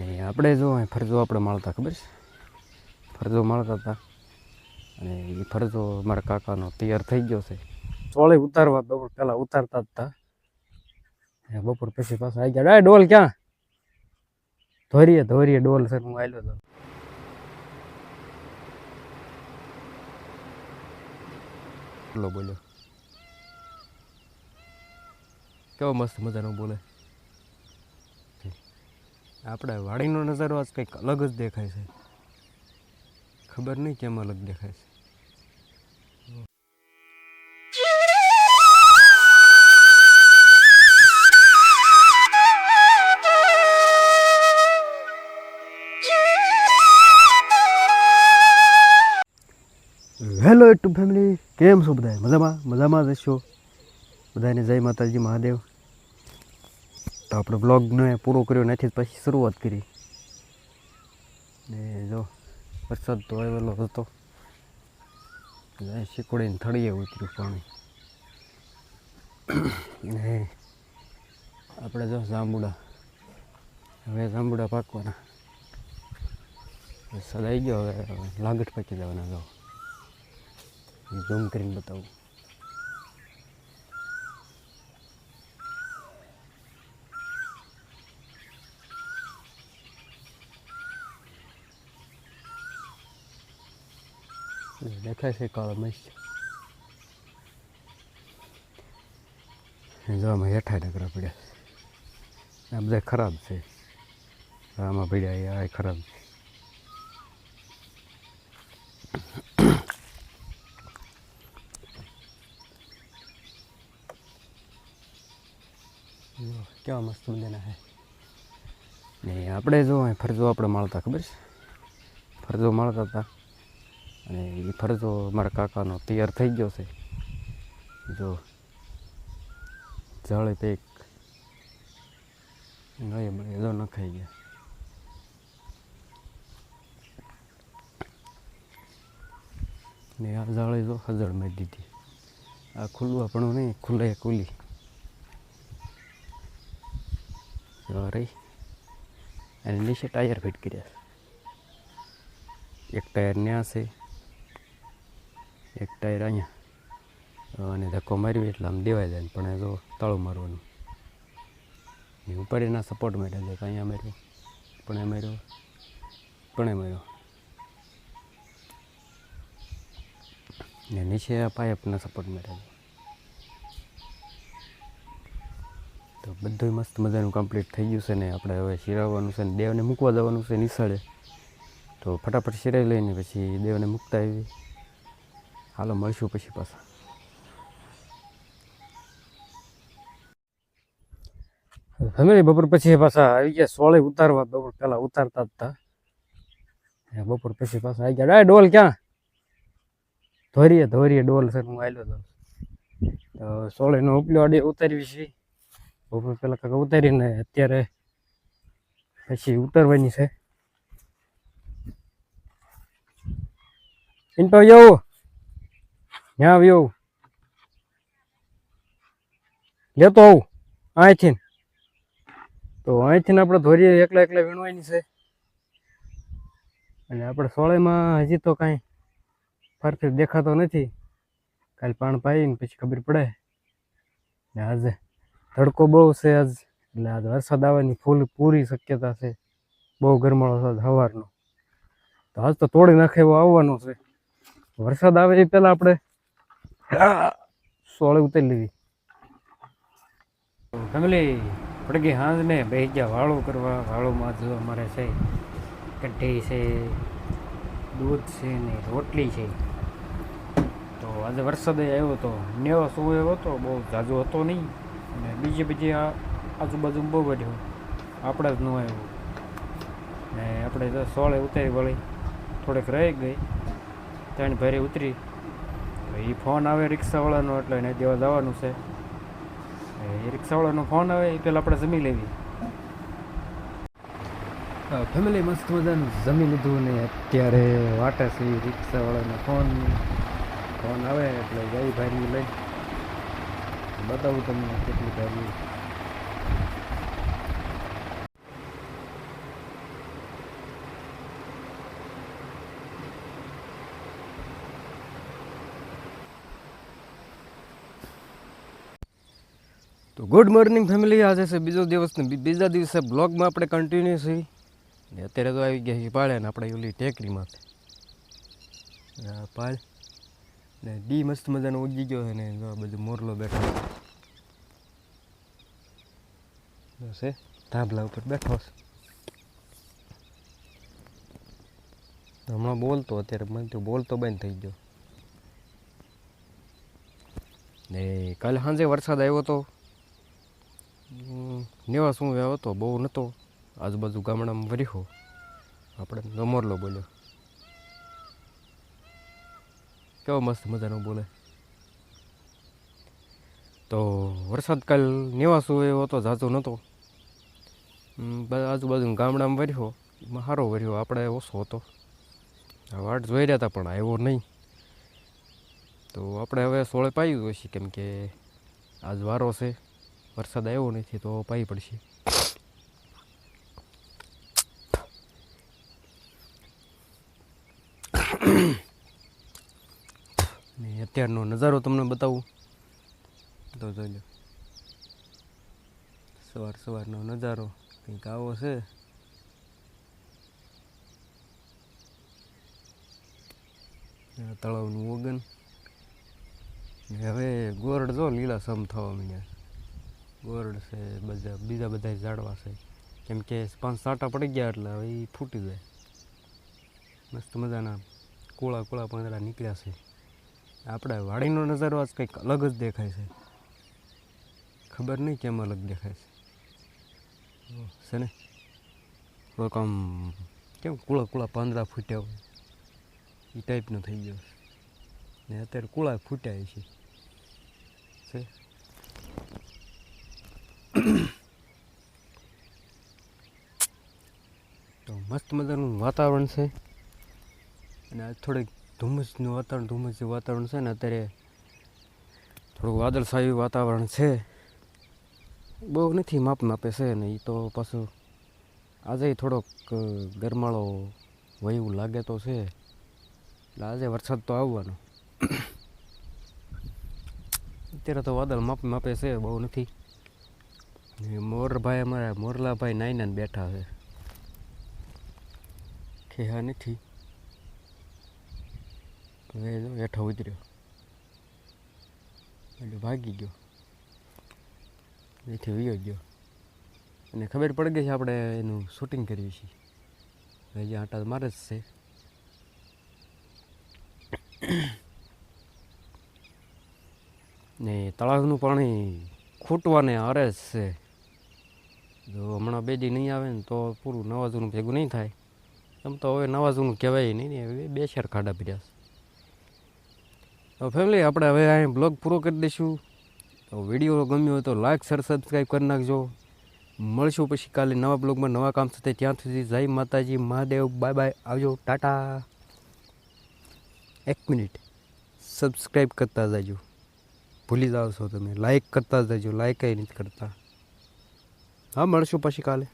ને આપણે જો ફરજો આપણે માળતા ખબર છે? ફરજો માળતા હતા. અને એ ફરજો મારા કાકાનો તૈયાર થઈ ગયો છે. ચોળે ઉતારવા બપોર પહેલાં ઉતારતા હતા. બપોર પછી પાછા આવી ગયા. "એ ડોલ ક્યાં? ધોરીએ ધોરીએ ડોલ છે હું આવ્યો હતો બોલો બોલ્યો કેવો મસ્ત મજાનો બોલે. આપણે વાડીનો નજારો આજ કંઈક અલગ જ દેખાય છે. ખબર નહીં કેમ અલગ દેખાય છે. હેલો યુટ્યુબ ફેમિલી કેમ છો બધા મજામાં? મજામાં જ છો બધાને જય માતાજી, મહાદેવ. તો આપણે બ્લોગને પૂરો કર્યો નથી પછી શરૂઆત કરી. ને જો, વરસાદ તો આવેલો હતો. શીકોડીને થળીએ ઉતર્યું પાણી. ને આપણે જો જાંબુડા, હવે જાંબુડા પાકવાના. વરસાદ આવી ગયો, હવે લાગટ પાકી જવાના, જો. ઝૂમ કરીને બતાવું. દેખાય છે કાળો મસ્ત જોવામાં હેઠા ડગરા પડ્યા આ બધા ખરાબ છે આમાં પડ્યા આ ખરાબ છે કેવા મસ્ત મજાના છે ને આપણે જો ફરજો આપણે માળતા ખબર છે ફરજો માળતા હતા અને એ ફરજો મારા કાકાનો તૈયાર થઈ ગયો છે. જો જળ પેક નહીં મળે જો નખાઈ ગયા. ને આ જાળે જો હજળ મેં દીધી. આ ખુલ્લું આપણું નહીં, ખુલ્લે ખુલ્લી. રહી. અને નીચે ટાયર ફિટ કર્યા એક ટાયર ન્યા છે. એક ટાયર અહીંયા અને ધક્કો મારવી એટલે આમ દેવાઈ જાય પણ એ તો તાળું મારવાનું. એ ઉપર એના સપોર્ટ માર્યા જાય અહીંયા માર્યો, પણ એ માર્યો, પણ એ માર્યો. ને નીચે પાઇપના સપોર્ટ માર્યા તો બધું મસ્ત મજાનું કમ્પ્લીટ થઈ ગયું છે ને, આપણે હવે શિરાવવાનું છે ને, દેવને મૂકવા જવાનું છે નિશાળે. તો ફટાફટ શિરાઈ લઈને પછી દેવને મૂકતા આવી હાલો, મળશું પછી પાછા. ફેમિલી, બપોર પછી પાછા આવી ગયા. સોળે ઉતારવા, બપોર પહેલાં ઉતારતા હતા. બપોર પછી પાછા આવી ગયા. "એ ડોલ ક્યાં? ધોરીએ ધોરીએ ડોલ સર હું આવ્યો હતો સોળેનો ઉપલો અડે ઉતારવી છે. બપોર પહેલાં કાંક ઉતારીને અત્યારે પછી ઉતારવાની છે. ઇન્ટો જવું ત્યાં આવ્યો લેતો આવું, અહીંથી. તો અહીંથી આપણે ધોરીએ એકલા એકલા વીણવાની છે. અને આપણે સોળેમાં હજી તો કાંઈ ફરતી દેખાતો નથી. કાલે પાણ પાઈને પછી ખબર પડે. ને આજે તડકો બહુ છે આજ. એટલે આજ વરસાદ આવવાની ફૂલ પૂરી શક્યતા છે. બહુ ગરમાળો છે સવારનો તો આજ તો તોડી નાખે એવો આવવાનો છે. વરસાદ આવે એ પહેલાં આપણે સોળે ઉતરી લીધી. ફેમિલી પડગી હાંજ ને બે ગયા વાળું કરવા, વાળુમાં જો અમારે છે, કઢી છે, દૂધ છે ને રોટલી છે. તો આજે વરસાદ આવ્યો હતો નેવો શું એવો હતો બહુ ઝાઝો હતો નહીં. અને બીજી બીજી આ આજુબાજુ બહુ બધું આપણે જ ન આવ્યું. ને આપણે સોળે ઉતારી વળી, થોડીક રહી ગઈ. ત્રણ ભરે ઉતરી. એ ફોન આવે રિક્ષાવાળાનો એટલે એને દેવા જવાનું છે. એ રિક્ષાવાળાનો ફોન આવે એ પહેલાં આપણે જમી લેવી. ફેમિલી મસ્ત મજાનું જમી લીધું ને અત્યારે વાટે છે રિક્ષાવાળાનો ફોન ફોન આવે એટલે ગઈ ભાઈ લઈ. બતાવું તમને કેટલી ભાઈ તો ગુડ મોર્નિંગ ફેમિલી. આજે છે બીજો દિવસ ને બીજા દિવસે બ્લોગમાં આપણે કન્ટિન્યુ ને અત્યારે તો આવી ગયા છીએ પાળે ને આપણે ઓલી ટેકરીમાં આ પાળ ને ડી મસ્ત મજાનો ઉગી ગયો છે ને આ બધું મોરલો બેઠો છે. ધાબલા ઉપર બેઠો છે. હમણાં બોલતો અત્યારે, મને તો બોલતો બંધ થઈ ગયો. ને કાલે સાંજે વરસાદ આવ્યો તો નેવા શું આવ્યો હતો? બહુ નહોતો આજુબાજુ ગામડામાં વરીહો આપણે નમરલો બોલ્યો. કેવો મસ્ત મજાનો બોલે. તો વરસાદ કાલ નેવા શું એવો હતો? ઝાઝો નહોતો આજુબાજુ ગામડામાં વર્યો. સારો વર્યો. આપણે ઓછો હતો. વાટ જોઈ રહ્યા હતા, પણ આવ્યો નહીં. તો આપણે હવે સોળે પાયું હોય છે કેમ કે આજ વારો છે. વરસાદ આવ્યો નથી તો પાઈ પડશે. અત્યારનો નજારો તમને બતાવું. તો જોઈ લો. સવાર સવારનો નજારો કંઈક આવો છે. તળાવનું ઓગન હવે ગોરડ જો લીલા સમ થવા માંડ્યા. ગોરડ છે, બધા, બીજા બધા ઝાડવા છે. કેમ કે પાંચ સાટા પડી ગયા એટલે હવે એ ફૂટી જાય. મસ્ત મજાના કોળા કોળા પાંદડા નીકળ્યા છે. આપણે વાડીનો નજારો આજ કંઈક અલગ જ દેખાય છે. ખબર નહીં કેમ અલગ દેખાય છે. છે ને? થોડોક આમ કેમ કુળા કુળા પાંદડા ફૂટ્યા હોય? એ ટાઈપનો થઈ ગયો ને અત્યારે કુળા ફૂટ્યા છે? તો મસ્ત મજાનું વાતાવરણ છે. અને થોડીક ધુમ્મસનું વાતાવરણ, ધુમ્મસ વાતાવરણ છે ને અત્યારે થોડુંક વાદળછાયું વાતાવરણ છે. બહુ નથી માપ માપે છે ને એ તો પાછું આજે થોડોક ગરમાળો હોય એવું લાગે તો છે. એટલે આજે વરસાદ તો આવવાનો. અત્યારે તો વાદળ માપ માપે છે, બહુ નથી. મોરભાઈ અમારા મોરલાભાઈ નાઈને બેઠા છે. ખેહા નથી. હવે જો હેઠો ઉતર્યો. એટલે ભાગી ગયો. એથી વિયો ગયો. અને ખબર પડી ગઈ છે આપણે એનું શૂટિંગ કરીએ છીએ હજી આટા મારે જ છે. ને તળાવનું પાણી ખૂટવાને જ છે. જો હમણાં બે દી નહીં આવે ને તો પૂરું નવા જૂનું ભેગું નહીં થાય. એમ તો હવે નવા જૂનું કહેવાય નહીં ને બે શેર ખાડા પીડ્યા તો ફેમિલી આપણે હવે અહીં બ્લોગ પૂરો કરી દઈશું. તો વીડિયો ગમ્યો હોય તો લાઈક શેર સબસ્ક્રાઈબ કરી નાખજો. મળશું પછી કાલે નવા બ્લોગમાં નવા કામ સાથે. ત્યાં સુધી જય માતાજી, મહાદેવ બાય બાય આવજો. ટાટા. એક મિનિટ. સબસ્ક્રાઈબ કરતા જજો. ભૂલી જાઓ છો તમે. લાઈક કરતા જજો. લાઈક નથી કરતા. હા, મળશું પછી કાલે.